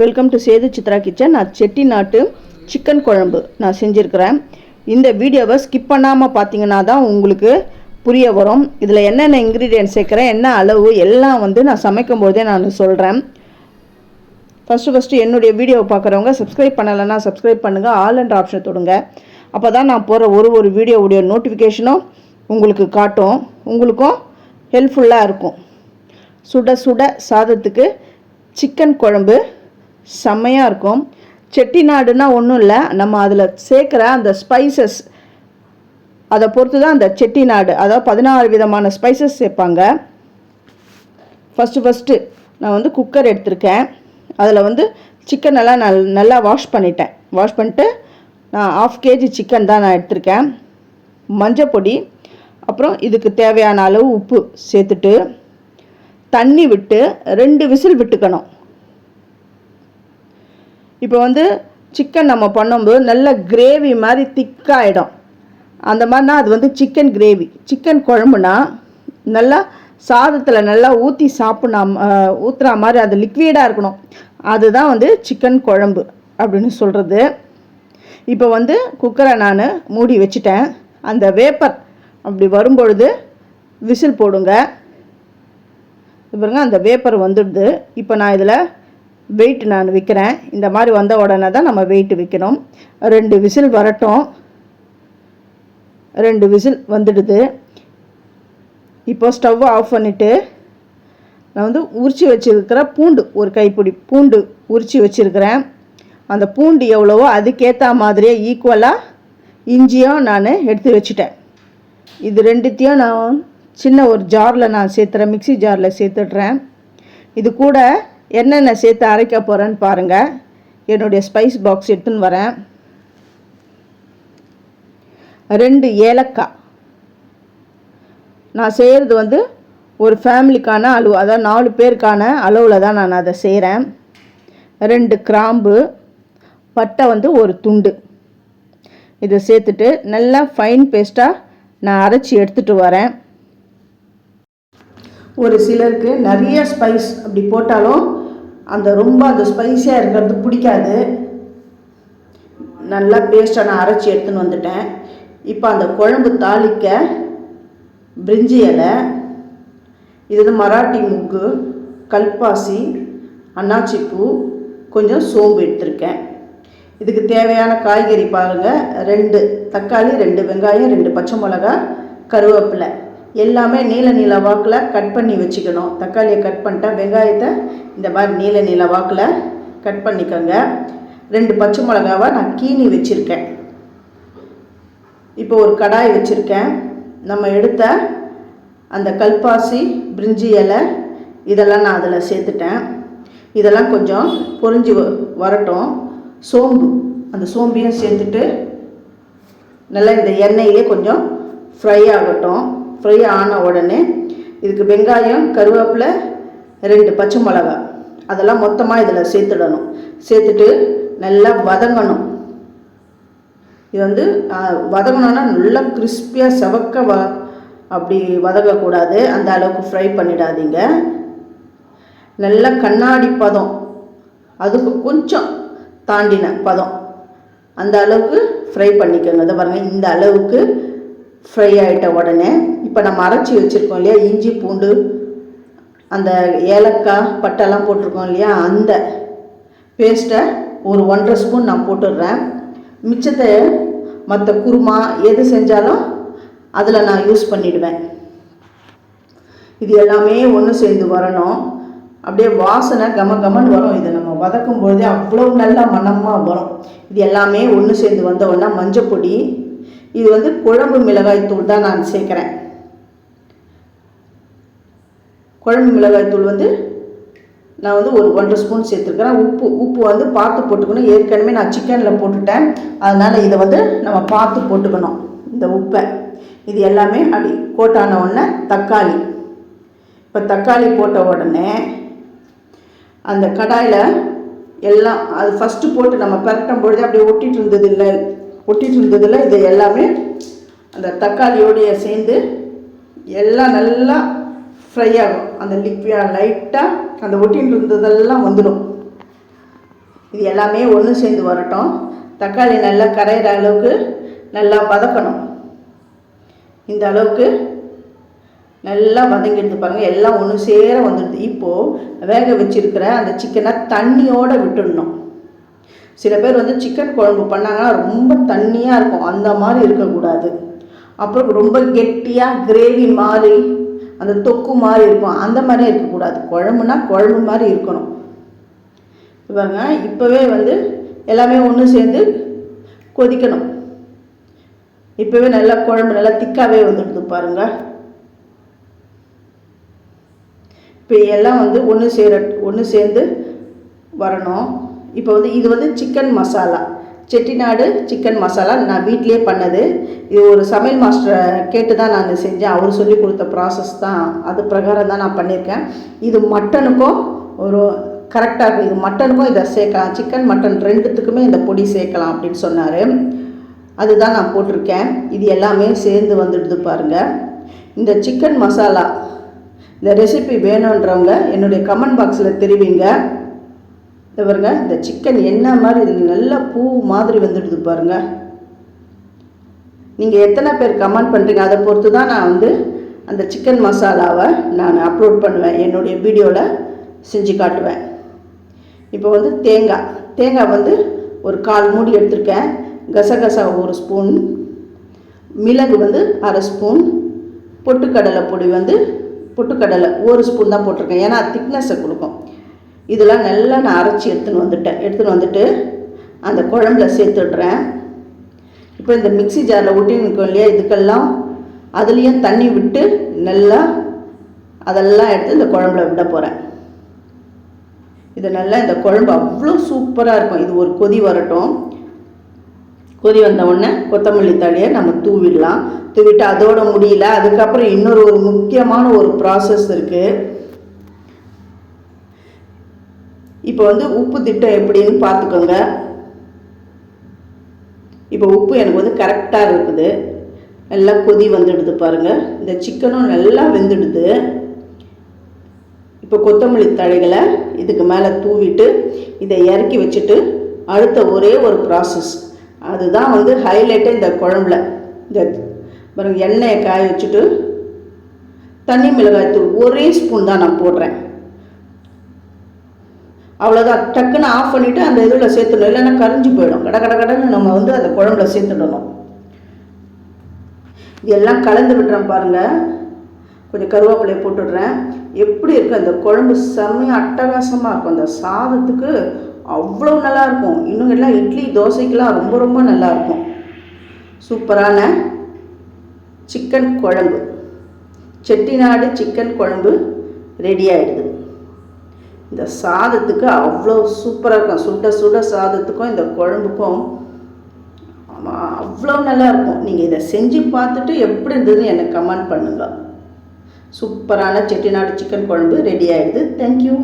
Welcome to Sethu Chitra kitchen. நான் செட்டி நாட்டு chicken குழம்பு நான் செஞ்சுருக்கிறேன். இந்த வீடியோவை ஸ்கிப் பண்ணாமல் பார்த்தீங்கன்னா தான் உங்களுக்கு புரிய வரும். இதில் என்னென்ன இன்க்ரீடியன்ட் சேர்க்குறேன் என்ன அளவு எல்லாம் வந்து நான் சமைக்கும் போதே நான் சொல்கிறேன் ஃபஸ்ட்டு ஃபஸ்ட்டு என்னுடைய வீடியோவை பார்க்குறவங்க சப்ஸ்கிரைப் பண்ணலைன்னா சப்ஸ்கிரைப் பண்ணுங்கள் ஆல் அண்ட் ஆப்ஷன் தொடுங்க. அப்போ தான் நான் போகிற ஒரு ஒரு வீடியோவுடைய நோட்டிஃபிகேஷனும் உங்களுக்கு காட்டும். உங்களுக்கும் ஹெல்ப்ஃபுல்லாக இருக்கும். சுட சுட சாதத்துக்கு சிக்கன் குழம்பு செம்மையாக இருக்கும். செட்டிநாடுனா ஒன்றும் இல்லை. நம்ம அதில் சேர்க்குற அந்த ஸ்பைசஸ் அதை பொறுத்து தான் அந்த செட்டிநாடு அதாவது பதினாறு விதமான ஸ்பைசஸ் சேர்ப்பாங்க. ஃபஸ்ட்டு ஃபஸ்ட்டு நான் வந்து குக்கர் எடுத்திருக்கேன். அதில் வந்து சிக்கன் எல்லாம் நல் நல்லா வாஷ் பண்ணிட்டேன். வாஷ் பண்ணிட்டு நான் ஆஃப் கேஜி சிக்கன் தான் நான் எடுத்திருக்கேன். மஞ்சள் பொடி அப்புறம் இதுக்கு தேவையான அளவு உப்பு சேர்த்துட்டு தண்ணி விட்டு ரெண்டு விசில் விட்டுக்கணும். இப்போ வந்து சிக்கன் நம்ம பண்ணும்போது நல்ல கிரேவி மாதிரி திக்காகிடும் அந்த மாதிரினா அது வந்து சிக்கன் கிரேவி சிக்கன் குழம்புனா நல்லா சாதத்தில் நல்லா ஊற்றி சாப்பிட்னா ஊற்றுற மாதிரி அது லிக்விடாக இருக்கணும். அதுதான் வந்து சிக்கன் குழம்பு அப்படின்னு சொல்கிறது இப்போ வந்து குக்கரை நான் மூடி வச்சுட்டேன். அந்த வேப்பர் அப்படி வரும்பொழுது விசில் போடுங்க. பாருங்க அந்த வேப்பர் வந்துடுது. இப்போ நான் இதில் வெயிட் நான் விற்கிறேன் இந்த மாதிரி வந்த உடனே தான் நம்ம வெயிட் விற்கணும் ரெண்டு விசில் வரட்டும். ரெண்டு விசில் வந்துடுது. இப்போ ஸ்டவ் ஆஃப் பண்ணிவிட்டு நான் வந்து உரித்து வச்சுருக்கிற பூண்டு ஒரு கைப்பிடி பூண்டு உரித்து வச்சுருக்கிறேன். அந்த பூண்டு எவ்வளவோ அதுக்கேற்ற மாதிரியே ஈக்குவலாக இஞ்சியும் நான் எடுத்து வச்சுட்டேன். இது ரெண்டுத்தையும் நான் சின்ன ஒரு ஜாரில் நான் சேர்த்துறேன். மிக்சி ஜாரில் சேர்த்துட்றேன். இது கூட என்னென்ன சேர்த்து அரைக்க போகிறேன்னு பாருங்கள் என்னுடைய ஸ்பைஸ் பாக்ஸ் எடுத்துன்னு வரேன். ரெண்டு ஏலக்காய். நான் செய்கிறது வந்து ஒரு ஃபேமிலிக்கான அளவு அதாவது நாலு பேருக்கான அளவில் தான் நான் அதை செய்கிறேன் ரெண்டு கிராம்பு பட்டை வந்து ஒரு துண்டு. இதை சேர்த்துட்டு நல்லா ஃபைன் பேஸ்ட்டாக நான் அரைச்சி எடுத்துகிட்டு வரேன். ஒரு சிலருக்கு நிறைய ஸ்பைஸ் அப்படி போட்டாலும் அந்த ரொம்ப அந்த ஸ்பைஸியாக இருக்கிறது பிடிக்காது. நல்லா பேஸ்ட்டாக நான் அரைச்சி எடுத்துன்னு வந்துட்டேன். இப்போ அந்த குழம்பு தாளிக்க பிரிஞ்சி இலை இது வந்து மராட்டி முக்கு கல்பாசி அன்னாச்சி பூ கொஞ்சம் சோம்பு எடுத்திருக்கேன். இதுக்கு தேவையான காய்கறி பாருங்கள் ரெண்டு தக்காளி ரெண்டு வெங்காயம் ரெண்டு பச்சை மிளகா கருவேப்பிலை. எல்லாமே நீல நீல வாக்கில் கட் பண்ணி வச்சுக்கணும். தக்காளியை கட் பண்ணிட்டா வெங்காயத்தை இந்த மாதிரி நீல நீல வாக்கில் கட் பண்ணிக்கோங்க. ரெண்டு பச்சை மிளகாவை நான் கீனி வச்சுருக்கேன். இப்போ ஒரு கடாய் வச்சுருக்கேன். நம்ம எடுத்த அந்த கல்பாசி பிரிஞ்சி இலை இதெல்லாம் நான் அதில் சேர்த்துட்டேன். இதெல்லாம் கொஞ்சம் பொறிஞ்சி வரட்டும். சோம்பு அந்த சோம்பையும் சேர்த்துட்டு நல்லா இந்த எண்ணெயிலே கொஞ்சம் ஃப்ரை ஆகட்டும். ஃப்ரை ஆன உடனே இதுக்கு வெங்காயம் கருவேப்பிலை ரெண்டு பச்சை மிளகா. அதெல்லாம் மொத்தமாக இதில் சேர்த்துடணும். சேர்த்துட்டு நல்லா வதங்கணும். இது வந்து வதங்கணுன்னா நல்லா கிறிஸ்பியாக செவக்க வ அப்படி வதங்கக்கூடாது. அந்த அளவுக்கு ஃப்ரை பண்ணிடாதீங்க. நல்லா கண்ணாடி பதம். அதுக்கு கொஞ்சம் தாண்டின பதம். அந்த அளவுக்கு ஃப்ரை பண்ணிக்கோங்க. அதை பாருங்கள் இந்த அளவுக்கு ஃப்ரை ஆகிட்ட உடனே இப்போ நம்ம அரைச்சி வச்சுருக்கோம் இல்லையா? இஞ்சி பூண்டு அந்த ஏலக்காய் பட்டெல்லாம் போட்டிருக்கோம் இல்லையா? அந்த பேஸ்ட்டை ஒரு ஒன்றரை ஸ்பூன் நான் போட்டுடுறேன். மிச்சத்தை மற்ற குருமா எது செஞ்சாலும் அதில் நான் யூஸ் பண்ணிடுவேன். இது எல்லாமே ஒன்று சேர்ந்து வரணும். அப்படியே வாசனை கம கமன்னு வரும். இதை நம்ம வதக்கும் பொழுதே அவ்வளோ நல்ல மனமாக வரும். இது எல்லாமே ஒன்று சேர்ந்து வந்த உடனே மஞ்சள் பொடி இது வந்து குழம்பு மிளகாய் தூள் தான் நான் சேர்க்குறேன். குழம்பு மிளகாய் தூள் வந்து நான் வந்து ஒரு ஒன்றரை ஸ்பூன் சேர்த்துருக்கிறேன். உப்பு உப்பு வந்து பார்த்து போட்டுக்கணும். ஏற்கனவே நான் சிக்கனில் போட்டுட்டேன். அதனால் இதை வந்து நம்ம பார்த்து போட்டுக்கணும். இந்த உப்பை. இது எல்லாமே அப்படி கோட்டான உடனே தக்காளி. இப்போ தக்காளி போட்ட உடனே அந்த கடாயில் எல்லாம் அது ஃபஸ்ட்டு போட்டு நம்ம பரட்டும் பொழுது அப்படியே ஒட்டிகிட்டு இருந்தது இல்லை ஒட்டிகிட்டு இருந்ததில் இது எல்லாமே அந்த தக்காளியோடைய சேர்ந்து எல்லாம் நல்லா ஃப்ரை ஆகும். அந்த லிக்வியாக லைட்டாக அந்த ஒட்டின்னு இருந்ததெல்லாம் வந்துடும். இது எல்லாமே ஒன்று சேர்ந்து வரட்டும். தக்காளி நல்லா கரையிற அளவுக்கு நல்லா வதக்கணும். இந்த அளவுக்கு நல்லா வதங்கிடுது பாருங்கள் எல்லாம் ஒன்று சேர வந்துடுது. இப்போது வேக வச்சிருக்கிற அந்த சிக்கனை தண்ணியோடு விட்டுடணும். சில பேர் வந்து சிக்கன் குழம்பு பண்ணாங்கன்னா ரொம்ப தண்ணியாக இருக்கும். அந்த மாதிரி இருக்கக்கூடாது. அப்புறம் ரொம்ப கெட்டியாக கிரேவி மாதிரி அந்த தொக்கு மாதிரி இருக்கும். அந்த மாதிரியே இருக்கக்கூடாது. குழம்புனா குழம்பு மாதிரி இருக்கணும். பாருங்க இப்போவே வந்து எல்லாமே ஒன்று சேர்ந்து கொதிக்கணும். இப்போவே நல்லா குழம்பு நல்லா திக்காகவே வந்துடுது பாருங்கள் இப்போ எல்லாம் வந்து ஒன்று சேர ஒன்று சேர்ந்து வரணும். இப்போ வந்து இது வந்து சிக்கன் மசாலா செட்டிநாடு சிக்கன் மசாலா நான் வீட்டிலே பண்ணது. இது ஒரு சமையல் மாஸ்டரை கேட்டு தான் நான் செஞ்சேன். அவர் சொல்லி கொடுத்த ப்ராசஸ் தான். அது பிரகாரம் தான் நான் பண்ணியிருக்கேன். இது மட்டனுக்கும் ஒரு கரெக்டாக இருக்குது இது மட்டனுக்கும் இதை சேர்க்கலாம். சிக்கன் மட்டன் ரெண்டுத்துக்குமே இந்த பொடி சேர்க்கலாம் அப்படின்னு சொன்னார். அதுதான் நான் போட்டிருக்கேன். இது எல்லாமே சேர்ந்து வந்துடுது பாருங்கள் இந்த சிக்கன் மசாலா இந்த ரெசிபி வேணுன்றவங்க என்னுடைய கமெண்ட் பாக்ஸில் தெரிவிங்க. பாருங்க இந்த சிக்கன் என்ன மாதிரி நல்ல பூ மாதிரி வந்துடுது பாருங்க. நீங்கள் எத்தனை பேர் கமெண்ட் பண்ணுறீங்க அதை பொறுத்து தான் நான் வந்து அந்த சிக்கன் மசாலாவை நான் அப்லோட் பண்ணுவேன். என்னுடைய வீடியோவில் செஞ்சு காட்டுவேன். இப்போ வந்து தேங்காய். தேங்காய் வந்து ஒரு கால் மூடி எடுத்திருக்கேன். கசகசா ஒரு ஸ்பூன் மிளகு வந்து அரை ஸ்பூன் பொட்டுக்கடலை பொடி வந்து பொட்டுக்கடலை ஒரு ஸ்பூன் தான் போட்டிருக்கேன். ஏன்னா திக்னஸை கொடுக்கும். இதெல்லாம் நல்லா நான் அரைச்சி எடுத்துன்னு வந்துட்டேன். எடுத்துன்னு வந்துட்டு அந்த குழம்புல சேர்த்துடுறேன். இப்போ இந்த மிக்சி ஜாரில் ஒட்டி நிற்கும் இல்லையா இதுக்கெல்லாம் அதுலேயும் தண்ணி விட்டு நல்லா அதெல்லாம் எடுத்து இந்த குழம்புல விட போகிறேன் இது நல்லா இந்த குழம்பு அவ்வளோ சூப்பராக இருக்கும். இது ஒரு கொதி வரட்டும். கொதி வந்த உடனே கொத்தமல்லி தழையை நம்ம தூவிடலாம். தூவிட்டு அதோட முடியல. அதுக்கப்புறம் இன்னொரு ஒரு முக்கியமான ஒரு ப்ராசஸ் இருக்குது இப்போ வந்து உப்பு திட்டம் எப்படின்னு பார்த்துக்கோங்க. இப்போ உப்பு எனக்கு வந்து கரெக்டாக இருக்குது. நல்லா கொதி வந்துடுது பாருங்கள் இந்த சிக்கனும் நல்லா வெந்துடுது. இப்போ கொத்தமல்லி தழைகளை இதுக்கு மேலே தூவிட்டு இதை இறக்கி வச்சுட்டு அடுத்த ஒரே ஒரு ப்ராசஸ் அதுதான் வந்து ஹைலைட்டே இந்த குழம்புல. இந்த பாருங்கள் எண்ணெயை காய வச்சுட்டு தண்ணி மிளகாய் தூள் ஒரே ஸ்பூன் தான் நான் போடுறேன். அவ்வளோதான் டக்குன்னு ஆஃப் பண்ணிவிட்டு அந்த இதில் சேர்த்துடணும். இல்லைன்னா கரைஞ்சி போயிடும். கட கட கடன்னு நம்ம வந்து அந்த குழம்புல சேர்த்துடணும். இது எல்லாம் கலந்து விட்டுறேன் பாருங்கள் கொஞ்சம் கருவேப்பிலையை போட்டுடுறேன். எப்படி இருக்குது அந்த குழம்பு? செம்மையாக அட்டகாசமாக இருக்கும். அந்த சாதத்துக்கு அவ்வளோ நல்லாயிருக்கும் இன்னும் எல்லாம் இட்லி தோசைக்கெலாம் ரொம்ப ரொம்ப நல்லாயிருக்கும் சூப்பரான சிக்கன் குழம்பு. செட்டிநாடு சிக்கன் குழம்பு ரெடி ஆகிடுது இந்த சாதத்துக்கு அவ்வளோ சூப்பராக இருக்கும். சுட சுட சாதத்துக்கும் இந்த குழம்புக்கும் அவ்வளோ நல்லா இருக்கும். நீங்கள் இதை செஞ்சு பார்த்துட்டு எப்படி இருந்ததுன்னு எனக்கு கமெண்ட் பண்ணுங்கள் சூப்பரான செட்டிநாடு சிக்கன் குழம்பு ரெடி ஆகிடுது தேங்க்யூ